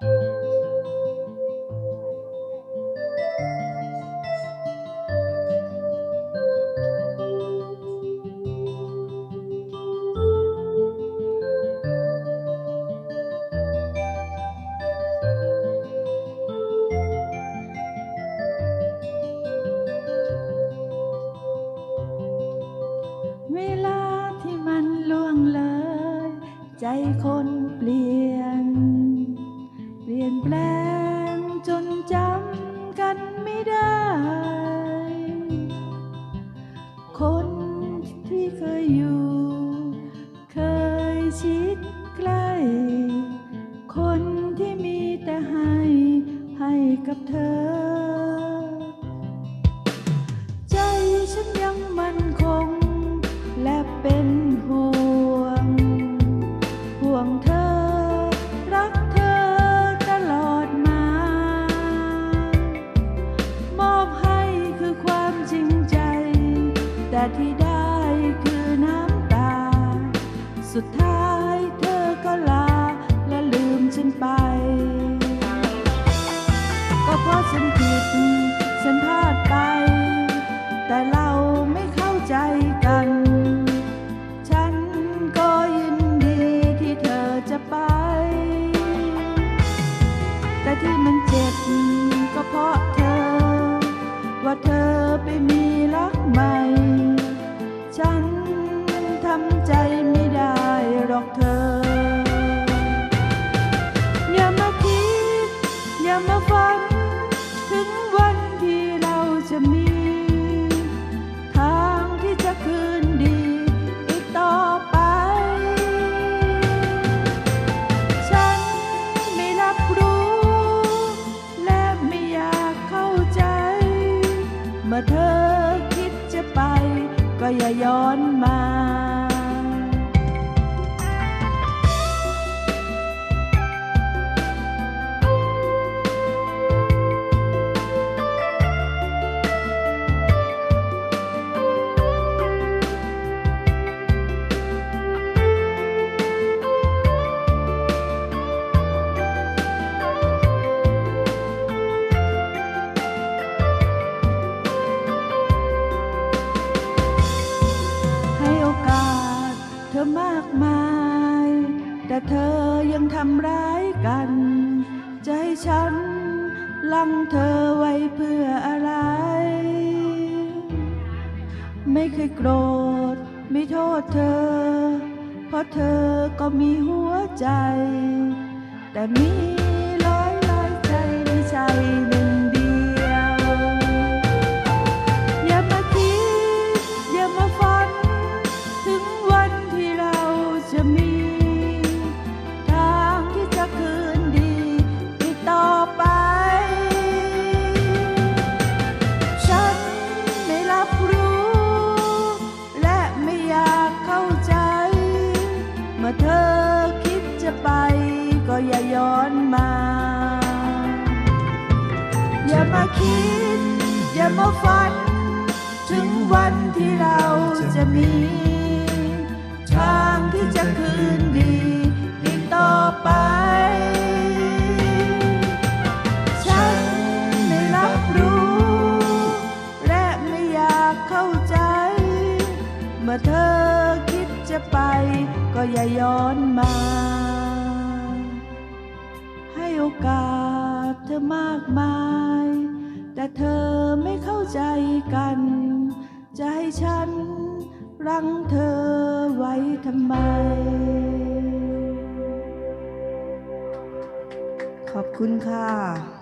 เวลาที่มันล่วงเลย ใจคนเปลี่ยน เคือความจริงใจ แต่ที่ได้คือน้ำตา สุดท้ายเธอก็ลาและลืมฉันไป ก็เพราะฉันผิดฉันพลาดไป แต่เราไม่เข้าใจกัน ฉันก็ยินดีที่เธอจะไป แต่ที่มันเจ็บก็เพราะ ว่าเธอไปมี ย้ มาย แต่เธอยังทำร้ายกัน จะให้ฉันลังเธอไว้เพื่ออะไร ไม่เคยโกรธ ไม่โทษเธอ เพราะเธอก็มีหัวใจ แต่มีร้อยร้อยใจในใจ ย้อนมา อย่ามาคิด อย่ามาฝัน ถึงวันที่เราจะมี ทางที่จะคืนดีอีกต่อไป ฉันไม่รับรู้ และไม่อยากเข้าใจ เมื่อเธอคิดจะไปก็อย่าย้อนมา โอกาสเธอมากมาย แต่เธอไม่เข้าใจกัน จะให้ฉันรั้งเธอไว้ทำไม ขอบคุณค่ะ